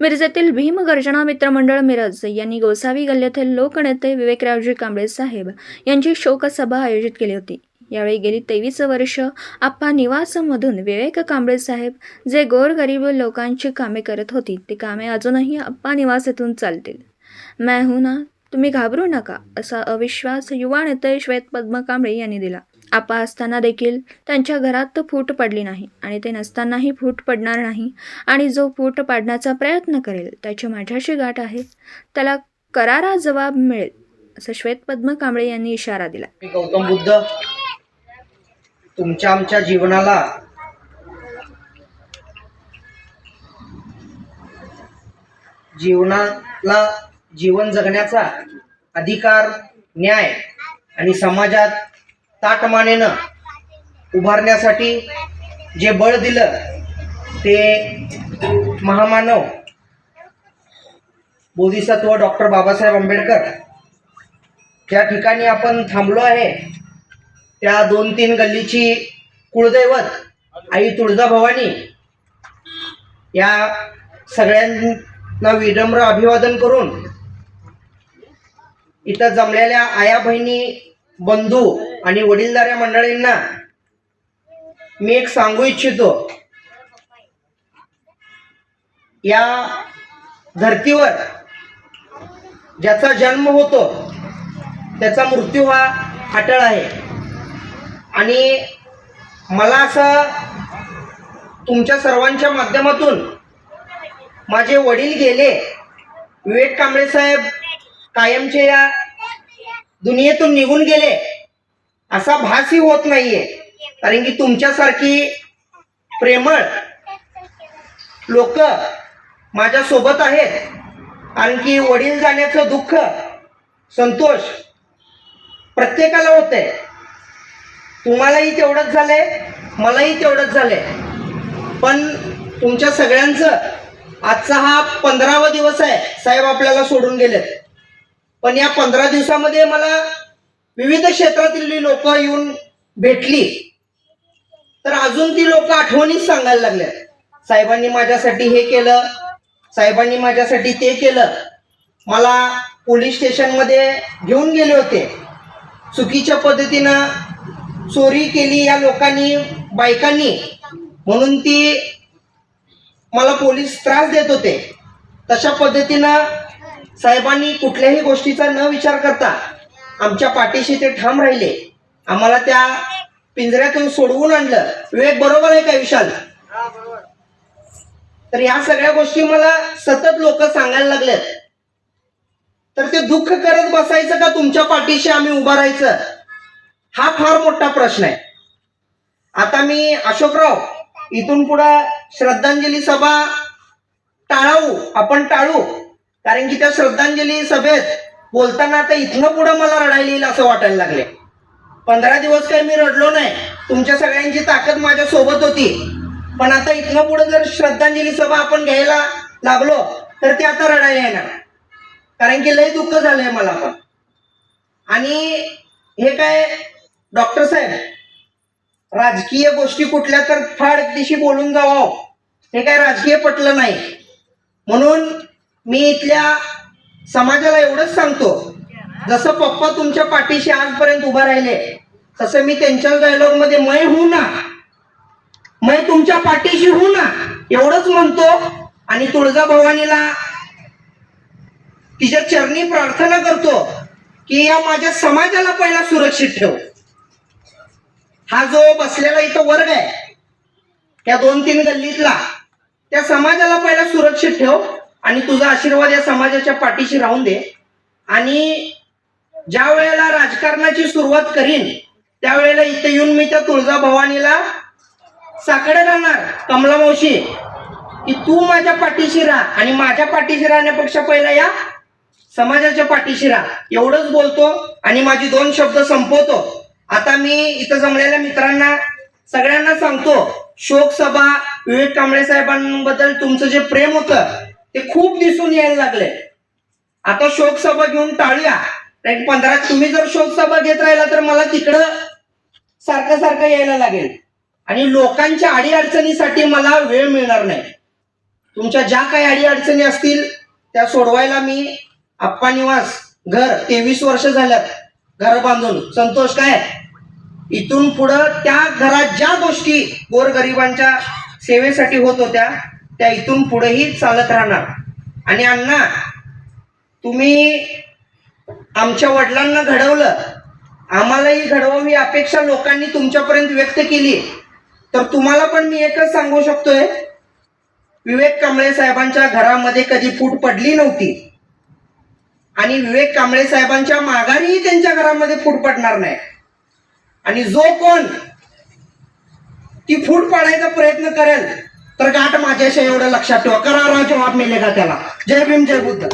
मिरजेतील भीम गर्जना मित्रमंडळ मिरज यांनी गोसावी गल्ल्यातील लोकनेते विवेकरावजी कांबळे साहेब यांची शोकसभा आयोजित केली होती. यावेळी गेली तेवीस वर्ष आप्पा निवासमधून विवेक कांबळे साहेब जे गोरगरीब लोकांची कामे करत होती ती कामे अजूनही आप्पा निवास येथून चालतील. मैं हूं ना तुम्ही घाबरू नका असा अविश्वास युवा नेते श्वेत पद्म कांबळे यांनी दिला. आपा असताना देखील त्यांच्या घरात फूट पडली नाही आणि ते नसतानाही फूट पडणार नाही आणि जो फूट पाडण्याचा प्रयत्न करेल त्याची माझ्याशी गाठ आहे. त्याला करारा जबाब मिळेल असं श्वेत पद्म कांबळे यांनी इशारा दिला. गौतम बुद्ध तुमच्या आमच्या जीवनाला जीवनाला जीवन जगण्याचा अधिकार न्याय आणि समाजात ताटमानेनं उभारण्यासाठी जे बळ दिलं ते महामानव बोधिसत्व डॉक्टर बाबासाहेब आंबेडकर. ज्या ठिकाणी आपण थांबलो आहे त्या दोन तीन गल्लीची कुळदैवत आई तुळजाभवानी या सगळ्यांना विनम्र अभिवादन करून इथं जमलेल्या आया बहिणी बंधू आणि वडीलधाऱ्या मंडळींना मी एक सांगू इच्छितो. या धर्तीवर ज्याचा जन्म होतो त्याचा मृत्यू हा अटळ आहे. आणि मला असं तुमच्या सर्वांच्या माध्यमातून माझे वडील गेले विवेक कांबळे साहेब कायमचे या दुनियेतून निघून गेले. असा भासही होत नाहीये. कारण की तुमच्यासारखी प्रेमळ लोक माझ्या सोबत आहेत आणखी वडील जाण्याचं दुःख संतोष प्रत्येकाला होतंय. तुम्हालाही तेवढंच झालंय मलाही तेवढंच झालंय. पण तुमच्या सगळ्यांचं आजचा हा पंधरावा दिवस आहे. साहेब आपल्याला सोडून गेलेत. पण या पंधरा दिवसामध्ये मला विविध क्षेत्रातील लोक येऊन भेटली तर अजून ती लोक आठवणीच सांगायला लागल्यात. साहेबांनी माझ्यासाठी हे केलं साहेबांनी माझ्यासाठी ते केलं. मला पोलीस स्टेशनमध्ये घेऊन गेले होते. चुकीच्या पद्धतीनं चोरी केली या लोकांनी बायकांनी. म्हणून ती मला पोलीस त्रास देत होते. तशा पद्धतीनं साहेबांनी कुठल्याही गोष्टीचा न विचार करता आमच्या पाठीशी ते ठाम राहिले. आम्हाला त्या पिंजऱ्यातून सोडवून आणलं. विवेक बरोबर आहे का विशाल? तर या सगळ्या गोष्टी मला सतत लोक सांगायला लागलेत. तर ते दुःख करत बसायचं का तुमच्या पाठीशी आम्ही उभा राहायचं? हा फार मोठा प्रश्न आहे. आता मी अशोकराव इथून पुढं श्रद्धांजली सभा टाळावू आपण टाळू. कारण की त्या श्रद्धांजली सभेत बोलताना आता इथनं पुढं मला रडायला येईल असं वाटायला लागले. पंधरा दिवस काही मी रडलो नाही. तुमच्या सगळ्यांची ताकद माझ्या सोबत होती. पण आता इथनं पुढं जर श्रद्धांजली सभा आपण घ्यायला लागलो तर ते आता रडायला येणार. कारण की लय दुःख झालंय मला पण. आणि हे काय डॉक्टर साहेब राजकीय गोष्टी कुठल्या तर फाड दिशी बोलून जावं. हे काय राजकीय पटलं नाही. म्हणून मी इथल्या समाजाला एवढंच सांगतो जसं पप्पा तुमच्या पाठीशी आजपर्यंत उभा राहिले तसं मी त्यांच्या डायलॉगमध्ये मै होऊ ना. मै तुमच्या पाठीशी होऊ ना एवढंच म्हणतो. आणि तुळजा भवानीला तिच्या चरणी प्रार्थना करतो की या माझ्या समाजाला पहिला सुरक्षित ठेव. हा जो बसलेला इथं वर्ग आहे त्या दोन तीन गल्लीतला त्या समाजाला पहिला सुरक्षित ठेव. आणि तुझा आशीर्वाद या समाजाच्या पाठीशी राहून दे. आणि ज्या वेळेला राजकारणाची सुरुवात करीन त्यावेळेला इथे येऊन मी त्या तुळजा भवानीला साकडे राहणार कमला मावशी की तू माझ्या पाठीशी राहा आणि माझ्या पाठीशी राहण्यापेक्षा पहिला या. समाजाच्या पाठीशी राहा. एवढंच बोलतो आणि माझी दोन शब्द संपवतो. आता मी इथं जमलेल्या मित्रांना सगळ्यांना सांगतो शोक सभा विवेक कांबळे साहेबांबद्दल तुमचं जे प्रेम होतं ते खूप दिसून यायला लागले. आता शोकसभा घेऊन टाळूया. पंधरा तुम्ही जर शोकसभा घेत राहिला तर मला तिकडं सारखं सारखं यायला लागेल. आणि लोकांच्या अडीअडचणीसाठी मला वेळ मिळणार नाही. तुमच्या ज्या काही अडीअडचणी असतील त्या सोडवायला मी आप्पा निवास घर तेवीस वर्ष झाल्यात. घर बांधून. संतोष काय? इथून पुढं त्या घरात ज्या गोष्टी गोरगरिबांच्या सेवेसाठी होत होत्या त्या इथून पुढेही चालत राहणार. आणि अण्णा तुम्ही आमच्या वडिलांना घडवलं. आम्हालाही घडवावी अपेक्षा लोकांनी तुमच्यापर्यंत व्यक्त केली. तर तुम्हाला पण मी एकच सांगू शकतोय. विवेक कांबळे साहेबांच्या घरामध्ये कधी फूट पडली नव्हती. आणि विवेक कांबळे साहेबांच्या माघारीही त्यांच्या घरामध्ये फूट पडणार नाही. आणि जो कोण ती फूट पाडायचा प्रयत्न करेल तर गाठ माझ्याशी एवढं लक्षात ठेवा. करारा जवाब मिळेल का त्याला. जय भीम जय बुद्ध.